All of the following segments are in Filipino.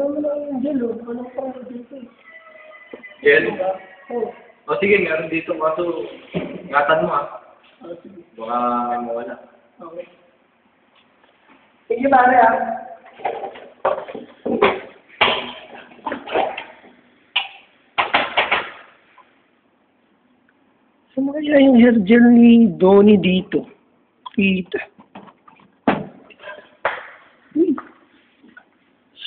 Ano mo lang yung gel, oh. Ano pa rin dito eh. Gel? Oh. O sige, meron dito kaso ingatan mo ah. Ah, sige. Baka may mawala. Okay. Sige, pare ah. Kaya yung hair gel ni Donnie dito? Kita.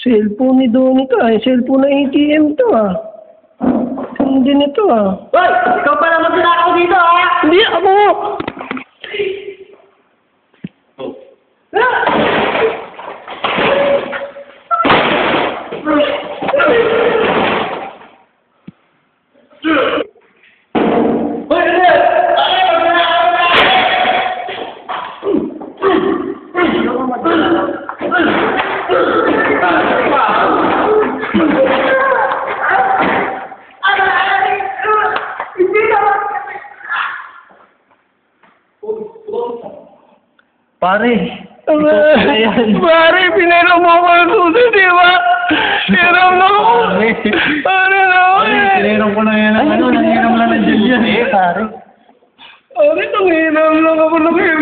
Cellphone ni Donnie to ah. Cellphone na ATM to ah. Hindi nito ah. Hoy! Ikaw pa naman sinakaw dito, ha? Hindi ako! Oh. Hoy, Pare! Pare, pinero mo ako ng susi, di ba? Pinero mo ako. Pare na ako eh. Tinirang ko na yan ano, nangiram lang ng gel yan eh. Pare. Pare, nanginom lang ako ng gel